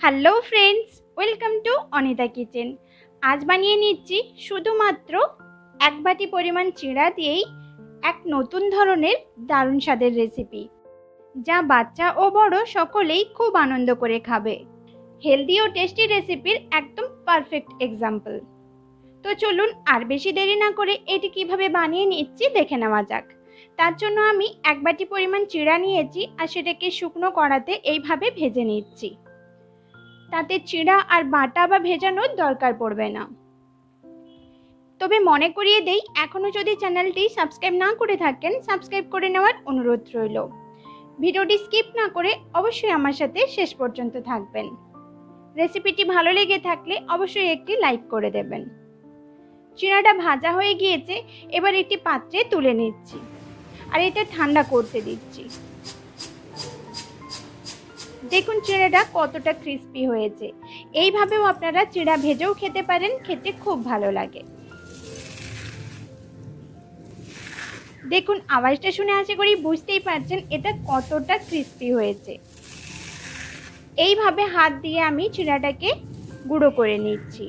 Hello friends, welcome to Anita kitchen. আজ বানিয়ে নিচ্ছি শুধুমাত্র এক বাটি পরিমাণ চিড়া দিয়েই এক নতুন ধরনের দারুণ স্বাদের রেসিপি যা বাচ্চা ও বড় সকলেই খুব আনন্দ করে খাবে। হেলদি ও টেস্টি রেসিপির একদম পারফেক্ট এক্সাম্পল তো চলুন আর বেশি দেরি না করে এটি কীভাবে বানিয়ে নিচ্ছি দেখে নেওয়া যাক। তার জন্য আমি এক বাটি পরিমাণ চিড়া নিয়েছি আর সেটাকে শুকনো কড়াতে এইভাবে ভেজে নিচ্ছি। তাতে চিড়া আর বাটা বা ভেজানোর দরকার পড়বে না। তবে মনে করিয়ে দেই এখনও যদি চ্যানেলটি সাবস্ক্রাইব না করে থাকেন, সাবস্ক্রাইব করে নেওয়ার অনুরোধ রইল। ভিডিওটি স্কিপ না করে অবশ্যই আমার সাথে শেষ পর্যন্ত থাকবেন। রেসিপিটি ভালো লেগে থাকলে অবশ্যই একটি লাইক করে দেবেন। চিড়াটা ভাজা হয়ে গিয়েছে, এবার একটি পাত্রে তুলে নিচ্ছি। আর এটা ঠান্ডা করতে দিচ্ছি। দেখুন চিড়াটা কতটা ক্রিস্পি হয়েছে। এইভাবেও আপনারা চিড়া ভেজেও খেতে পারেন, খেতে খুব ভালো লাগে। দেখুন, আওয়াজটা শুনে আশা করি বুঝতেই পারছেন এটা কতটা ক্রিস্পি হয়েছে। এইভাবে হাত দিয়ে আমি চিড়াটাকে গুঁড়ো করে নিচ্ছি।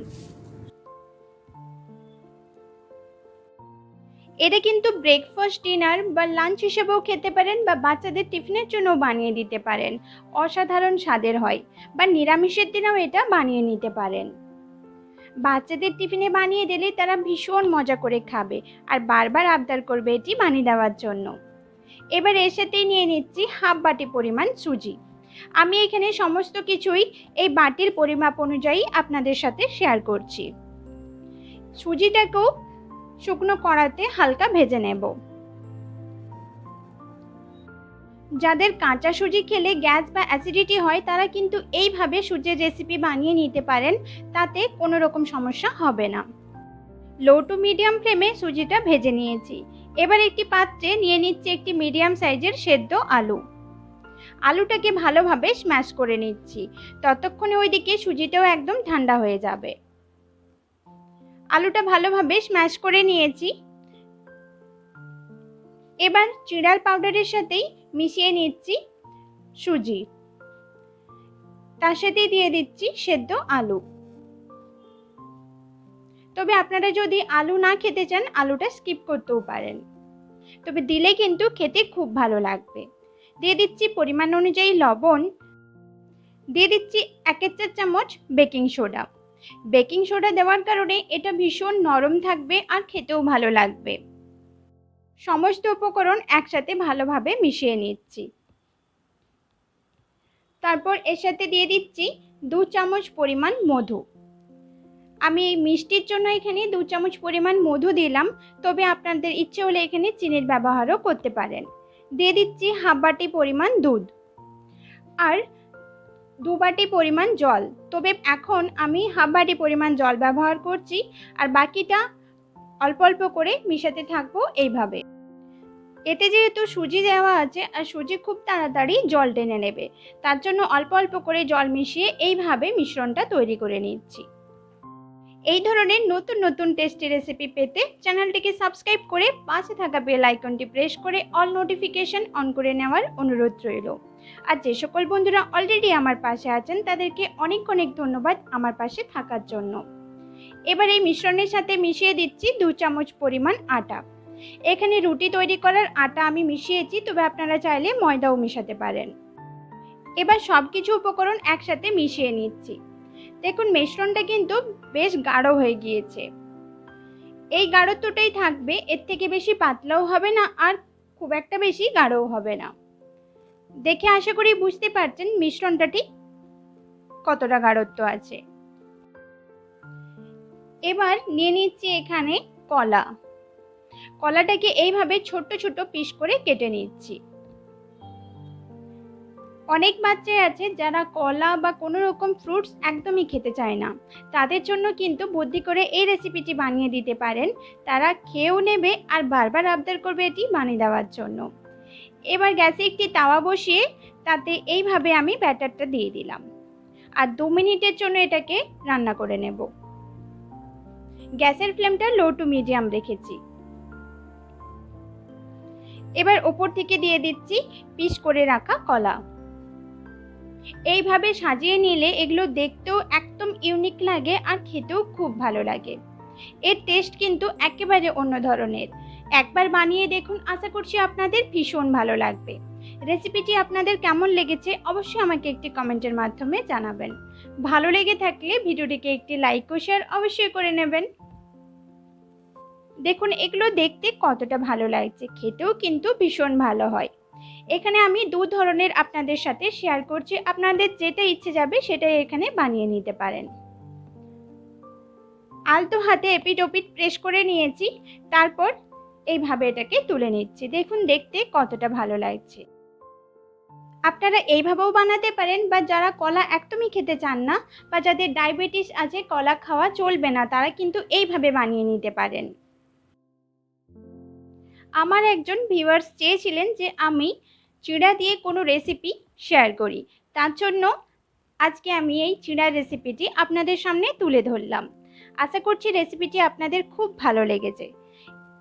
এটা কিন্তু ব্রেকফাস্ট ডিনার বা লাঞ্চ হিসেবেও খেতে পারেন বা বাচ্চাদের টিফিনের জন্য বানিয়ে দিতে পারেন। অসাধারণ স্বাদের হয় বা নিরামিষের দিনেও এটা বানিয়ে নিতে পারেন। বাচ্চাদের টিফিনে বানিয়ে দিলে তারা ভীষণ মজা করে খাবে আর বারবার আবদার করবে এটি বানিয়ে দেওয়ার জন্য। এবার এর সাথেই নিয়ে নিচ্ছি হাফ বাটি পরিমাণ সুজি। আমি এখানে সমস্ত কিছুই এই বাটির পরিমাপ অনুযায়ী আপনাদের সাথে শেয়ার করছি। সুজিটাকেও শুকনো কড়াতে হালকা ভেজে নেব। যাদের কাঁচা সুজি খেলে গ্যাস বা অ্যাসিডিটি হয়, তারা কিন্তু এইভাবে সুজির রেসিপি বানিয়ে নিতে পারেন, তাতে কোনো রকম সমস্যা হবে না। লো টু মিডিয়াম ফ্লেমে সুজিটা ভেজে নিয়েছি। এবার একটি পাত্রে নিয়ে নিচ্ছি একটি মিডিয়াম সাইজের সেদ্ধ আলু। আলুটাকে ভালোভাবে স্ম্যাশ করে নিচ্ছি। ততক্ষণে ওইদিকে সুজিটাও একদম ঠান্ডা হয়ে যাবে। আলুটা ভালোভাবে স্ম্যাশ করে নিয়েছি। এবার চিড়ার পাউডারের সাথেই মিশিয়ে নিচ্ছি সুজি। তার সাথে দিয়ে দিচ্ছি সেদ্ধ আলু। তবে আপনারা যদি আলু না খেতে চান, আলুটা স্কিপ করতেও পারেন। তবে দিলে কিন্তু খেতে খুব ভালো লাগবে। দিয়ে দিচ্ছি পরিমাণ অনুযায়ী লবণ। দিয়ে দিচ্ছি এক চার চামচ বেকিং সোডা বেকিং সোডা দেওয়ার কারণে এটা ভীষণ নরম থাকবে আর খেতেও ভালো লাগবে। সমস্ত উপকরণ একসাথে ভালোভাবে মিশিয়ে নিচ্ছি। তারপর এর সাথে দিয়ে দিচ্ছি দু চামচ পরিমাণ মধু। আমি এই মিষ্টির জন্য এখানে দু চামচ পরিমাণ মধু দিলাম, তবে আপনাদের ইচ্ছে হলে এখানে চিনির ব্যবহারও করতে পারেন। দিয়ে দিচ্ছি হাফ বাটি পরিমাণ দুধ। আর দু বাটি পরিমাণ জল। তবে এখন আমি হাফ বাটি পরিমাণ জল ব্যবহার করছি আর বাকিটা অল্প অল্প করে মিশাতে থাকব এইভাবে। এতে যেহেতু সুজি দেওয়া আছে আর সুজি খুব তাড়াতাড়ি জল টেনে নেবে, তার জন্য অল্প অল্প করে জল মিশিয়ে এইভাবে মিশ্রণটা তৈরি করে নিচ্ছি। এই ধরনের নতুন নতুন টেস্টি রেসিপি পেতে চ্যানেলটিকে সাবস্ক্রাইব করে পাশে থাকা বেল আইকনটি প্রেস করে অল নোটিফিকেশন অন করে নেওয়ার অনুরোধ রইল। আর যে সকল বন্ধুরা অলরেডি আমার পাশে আছেন, তাদেরকে অনেক অনেক ধন্যবাদ আমার পাশে থাকার জন্য। এবার এই মিশ্রণের সাথে মিশিয়ে দিচ্ছি দু চামচ পরিমাণ আটা। এখানে রুটি তৈরি করার আটা আমি মিশিয়েছি, তবে আপনারা চাইলে ময়দাও মিশাতে পারেন। এবার সব কিছু উপকরণ একসাথে মিশিয়ে নিচ্ছি। দেখুন, মিশ্রণটা কিন্তু বেশ গাঢ় হয়ে গিয়েছে। এই গাঢ়ত্বটাই থাকবে, এর থেকে বেশি পাতলাও হবে না আর খুব একটা বেশি গাঢ়ও হবে না। দেখে আশা করি বুঝতে পারছেন মিশ্রণটা ঠিক কতটা গাঢ়ত্ব আছে। এবার নিয়ে নিচ্ছি এখানে কলা। কলাটাকে এইভাবে ছোট্ট ছোট পিস করে কেটে নিচ্ছি। অনেক বাচ্চাই আছে যারা কলা বা কোনো রকম ফ্রুটস একদমই খেতে চায় না। তাদের জন্য কিন্তু বুদ্ধি করে এই রেসিপিটি বানিয়ে দিতে পারেন। তারা খেয়েও নেবে আর বারবার আবদার করবে এটি বানিয়ে দেওয়ার জন্য। এবার গ্যাসে একটি তাওয়া বসিয়ে তাতে এইভাবে আমি ব্যাটারটা দিয়ে দিলাম। আর দু মিনিটের জন্য এটাকে রান্না করে নেব। গ্যাসের ফ্লেমটা লো টু মিডিয়াম রেখেছি। এবার ওপর থেকে দিয়ে দিচ্ছি পিস করে রাখা কলা। এইভাবে সাজিয়ে নিলে এগুলো দেখতেও একদম ইউনিক লাগে আর খেতেও খুব ভালো লাগে। এর টেস্ট কিন্তু একেবারে অন্য ধরনের। একবার বানিয়ে দেখুন, আশা করছি আপনাদের ভীষণ ভালো লাগবে। রেসিপিটি আপনাদের কেমন লেগেছে অবশ্যই আমাকে একটি কমেন্টের মাধ্যমে জানাবেন। ভালো লেগে থাকলে ভিডিওটিকে একটি লাইক ও শেয়ার অবশ্যই করে নেবেন। দেখুন, এগুলো দেখতে কতটা ভালো লাগছে, খেতেও কিন্তু ভীষণ ভালো হয়। এখানে আমি দু ধরনের আপনাদের সাথে শেয়ার করছি, আপনাদের যেটা ইচ্ছে যাবে সেটাই এখানে বানিয়ে নিতে পারেন। আলতো হাতে এপিট ওপিট প্রেস করে নিয়েছি, তারপর এইভাবে এটাকে তুলে নিচ্ছি। দেখুন, দেখতে কতটা ভালো লাগছে। আপনারা এইভাবেও বানাতে পারেন বা যারা কলা একদমই খেতে চান না বা যাদের ডায়াবেটিস আছে, কলা খাওয়া চলবে না, তারা কিন্তু এইভাবে বানিয়ে নিতে পারেন। আমার একজন ভিউয়ার্স চেয়েছিলেন যে আমি চিড়া দিয়ে কোনো রেসিপি শেয়ার করি। তার জন্য আজকে আমি এই চিড়ার রেসিপিটি আপনাদের সামনে তুলে ধরলাম। আশা করছি রেসিপিটি আপনাদের খুব ভালো লেগেছে।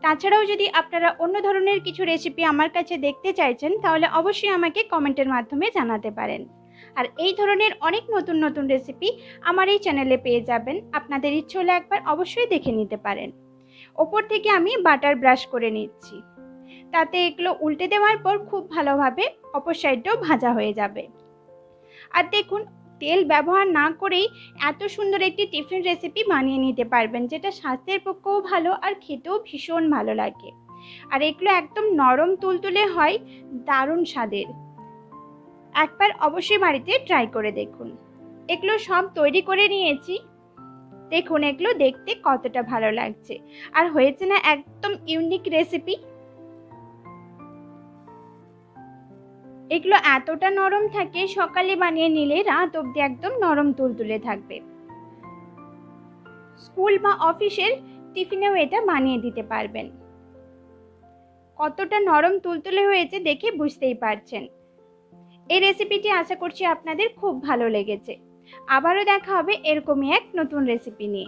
তাছাড়াও যদি আপনারা অন্য ধরনের কিছু রেসিপি আমার কাছে দেখতে চাইছেন, তাহলে অবশ্যই আমাকে কমেন্টের মাধ্যমে জানাতে পারেন। আর এই ধরনের অনেক নতুন নতুন রেসিপি আমার এই চ্যানেলে পেয়ে যাবেন। আপনাদের ইচ্ছে হলে একবার অবশ্যই দেখে নিতে পারেন। ওপর থেকে আমি বাটার ব্রাশ করে নিচ্ছি। তাতে এগুলো উল্টে দেওয়ার পর খুব ভালোভাবে অপর সাইডটাও ভাজা হয়ে যাবে। আর দেখুন তেল ব্যবহার না করেই এত সুন্দর একটি টিফিন রেসিপি বানিয়ে নিতে পারবেন, যেটা স্বাস্থ্যের পক্ষেও ভালো আর খেতেও ভীষণ ভালো লাগে। আর এগুলো একদম নরম তুলতুলে হয়, দারুণ স্বাদের। একবার অবশ্যই বাড়িতে ট্রাই করে দেখুন। এগুলো সব তৈরি করে নিয়েছি। দেখুন এগুলো দেখতে কতটা ভালো লাগছে। আর হয়েছে না একদম ইউনিক রেসিপি এগুলো এতটা নরম থাকে, সকালে বানিয়ে নিলে রাত অবধি একদম নরম তুলতুলে থাকবে। স্কুল বা অফিসের টিফিনেও এটা বানিয়ে দিতে পারবেন। কতটা নরম তুলতুলে হয়েছে দেখে বুঝতেই পারছেন। এই রেসিপিটি আশা করছি আপনাদের খুব ভালো লেগেছে। আবারও দেখা হবে এরকমই এক নতুন রেসিপি নিয়ে।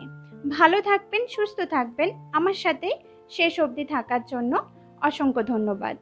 ভালো থাকবেন, সুস্থ থাকবেন। আমার সাথে শেষ অবধি থাকার জন্য অসংখ্য ধন্যবাদ।